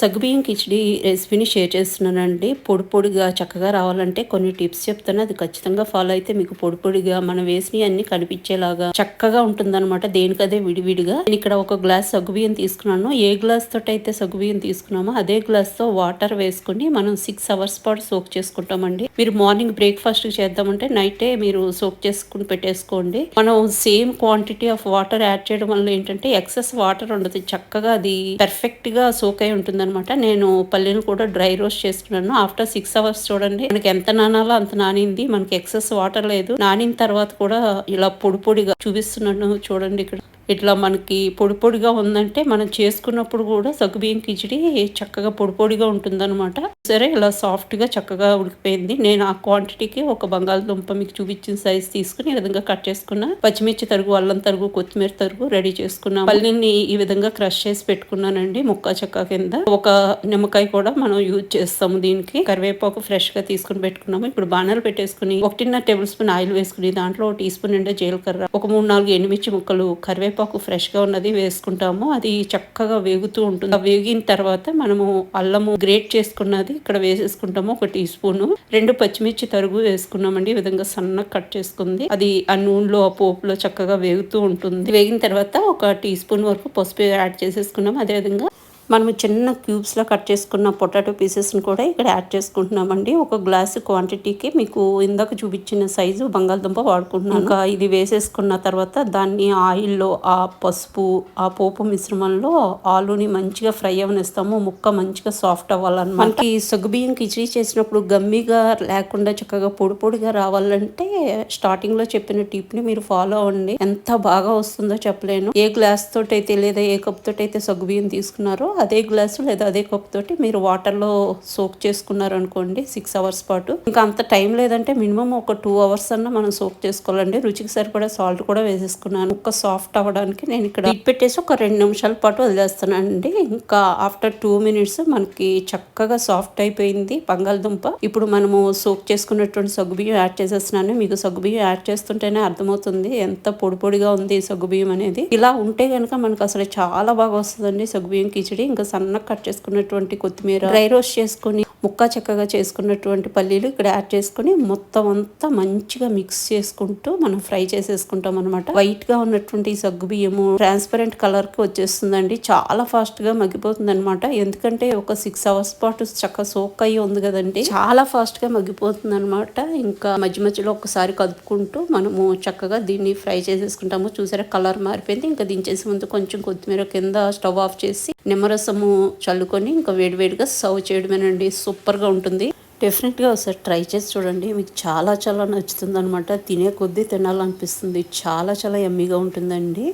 సగ్గుబియ్యం కిచిడి రెసిపీని షేర్ చేస్తున్నానండి. పొడి పొడిగా చక్కగా రావాలంటే కొన్ని టిప్స్ చెప్తాను. అది ఖచ్చితంగా ఫాలో అయితే మీకు పొడి పొడిగా మనం వేసినవి అన్ని కనిపించేలాగా చక్కగా ఉంటుందన్నమాట. దేనికదే విడివిడిగా. నేను ఇక్కడ ఒక గ్లాస్ సగ్గుబియ్యం తీసుకున్నాను. ఏ గ్లాస్ తోటి అయితే సగ్గుబియ్యం తీసుకున్నామో అదే గ్లాస్తో వాటర్ వేసుకుని మనం సిక్స్ అవర్స్ పాటు సోక్ చేసుకుంటామండి. మీరు మార్నింగ్ బ్రేక్ఫాస్ట్ చేద్దామంటే నైటే మీరు సోక్ చేసుకుని పెట్టేసుకోండి. మనం same quantity of water add చేయడం వల్ల ఏంటంటే ఎక్సెస్ వాటర్ ఉండదు. చక్కగా అది పర్ఫెక్ట్గా సోక్ అయి ఉంటుంది అనమాట నేను పల్లెను కూడా డ్రై రోస్ట్ చేసుకున్నాను ఆఫ్టర్ సిక్స్ అవర్స్ చూడండి. మనకి ఎంత నానాలో అంత నానింది. మనకి ఎక్సెస్ వాటర్ లేదు. నానిన తర్వాత కూడా ఇలా పొడి పొడిగా చూపిస్తున్నాను. చూడండి ఇక్కడ. ఇట్లా మనకి పొడి పొడిగా ఉందంటే మనం చేసుకున్నప్పుడు కూడా సగ్గుబియ్యం కిచిడి చక్కగా పొడి పొడిగా ఉంటుందన్నమాట. సరే ఇలా సాఫ్ట్గా చక్కగా ఉడికిపోయింది. నేను ఆ క్వాంటిటీకి ఒక బంగాళదుంప మీకు చూపించిన సైజ్ తీసుకుని ఈ విధంగా కట్ చేసుకున్నా. పచ్చిమిర్చి తరుగు అల్లం తరుగు కొత్తిమీర తరుగు రెడీ చేసుకున్నా. పల్లెని ఈ విధంగా క్రష్ చేసి పెట్టుకున్నానండి ముక్క చెక్క కింద. ఒక నిమ్మకాయ కూడా మనం యూజ్ చేస్తాము దీనికి. కరివేపాకు ఫ్రెష్గా తీసుకుని పెట్టుకున్నాము. ఇప్పుడు బాణాలు పెట్టేసుకుని ఒకటిన్నర టేబుల్ స్పూన్ ఆయిల్ వేసుకుని దాంట్లో టీ స్పూన్ నిండా జీలకర్ర ఒక మూడు నాలుగు ఎండుమిర్చి ముక్కలు కరివేపాకు కరివేపాకు ఫ్రెష్గా ఉన్నది వేసుకుంటాము. అది చక్కగా వేగుతూ ఉంటుంది. వేగిన తర్వాత మనము అల్లము గ్రేట్ చేసుకున్నది ఇక్కడ వేసేసుకుంటాము. ఒక టీ స్పూన్. రెండు పచ్చిమిర్చి తరుగు వేసుకున్నామండి. ఈ విధంగా సన్నగా కట్ చేసుకుంది. అది ఆ నూనెలో ఆ పోపులో చక్కగా వేగుతూ ఉంటుంది. వేగిన తర్వాత ఒక టీ స్పూన్ వరకు పసుపు యాడ్ చేసేసుకున్నాం అదేవిధంగా మనము చిన్న క్యూబ్స్లో కట్ చేసుకున్న పొటాటో పీసెస్ని కూడా ఇక్కడ యాడ్ చేసుకుంటున్నామండి. ఒక గ్లాసు క్వాంటిటీకి మీకు ఇందాక చూపించిన సైజు బంగాళదుంప వాడుకుంటున్నాం ఇంకా ఇది వేసేసుకున్న తర్వాత దాన్ని ఆయిల్లో ఆ పసుపు ఆ పోపు మిశ్రమంలో ఆలుని మంచిగా ఫ్రై అవనిస్తాము. ముక్క మంచిగా సాఫ్ట్ అవ్వాలన్నమాట. మనకి సగ్గుబియ్యం కిచిడి చేసినప్పుడు గమ్మిగా లేకుండా చక్కగా పొడి పొడిగా రావాలంటే స్టార్టింగ్లో చెప్పిన టిప్ని మీరు ఫాలో అవ్వండి. ఎంత బాగా వస్తుందో చెప్పలేను. ఏ గ్లాస్ తోటైతే అయితే లేదా ఏ కప్ తోటైతే సగ్గుబియ్యం తీసుకున్నారో అదే గ్లాసు లేదా అదే కప్ తోటి మీరు వాటర్లో సోక్ చేసుకున్నారు అనుకోండి సిక్స్ అవర్స్ పాటు. ఇంకా అంత టైం లేదంటే మినిమం ఒక టూ అవర్స్ అన్న మనం సోక్ చేసుకోవాలండి. రుచికి సరిపడే సాల్ట్ కూడా వేసేసుకున్నాను. ఒక సాఫ్ట్ అవ్వడానికి నేను ఇక్కడ పెట్టేసి ఒక రెండు నిమిషాల పాటు వదిలేస్తానండి. ఇంకా ఆఫ్టర్ టూ మినిట్స్ మనకి చక్కగా సాఫ్ట్ అయిపోయింది బంగాళదుంప. ఇప్పుడు మనము సోక్ చేసుకున్నటువంటి సగ్గుబియ్యం యాడ్ చేసేస్తున్నాను. మీకు సగ్గుబియ్యం యాడ్ చేస్తుంటేనే అర్థమవుతుంది ఎంత పొడి పొడిగా ఉంది సగ్గుబియ్యం అనేది. ఇలా ఉంటే కనుక మనకు అసలు చాలా బాగా వస్తుందండి సగ్గుబియ్యం కిచడి. ఇంకా సన్నగా కట్ చేసుకున్నటువంటి కొత్తిమీర డ్రై రోస్ట్ చేసుకుని ముక్క చక్కగా చేసుకున్నటువంటి పల్లీలు ఇక్కడ యాడ్ చేసుకుని మొత్తం అంతా మంచిగా మిక్స్ చేసుకుంటూ మనం ఫ్రై చేసేసుకుంటాం అనమాట వైట్గా ఉన్నటువంటి సగ్గు బియ్యము ట్రాన్స్పరెంట్ కలర్కి వచ్చేస్తుందండి. చాలా ఫాస్ట్గా మగ్గిపోతుంది అనమాట ఎందుకంటే ఒక సిక్స్ అవర్స్ పాటు చక్కగా సోక్ అయ్యి ఉంది కదండి. చాలా ఫాస్ట్గా మగ్గిపోతుంది అనమాట ఇంకా మధ్య మధ్యలో ఒకసారి కదుపుకుంటూ మనము చక్కగా దీన్ని ఫ్రై చేసేసుకుంటాము. చూసారా కలర్ మారిపోయింది. ఇంకా దించేసి ముందు కొంచెం కొత్తిమీర కింద స్టవ్ ఆఫ్ చేసి నిమ్మరసము చల్లుకొని ఇంకా వేడివేడిగా సర్వ్ చేయడమేనండి. సూపర్గా ఉంటుంది. డెఫినెట్గా ఒకసారి ట్రై చేసి చూడండి. మీకు చాలా చాలా నచ్చుతుంది అనమాట తినే కొద్దీ తినాలనిపిస్తుంది. చాలా చాలా ఎమ్మీగా ఉంటుందండి.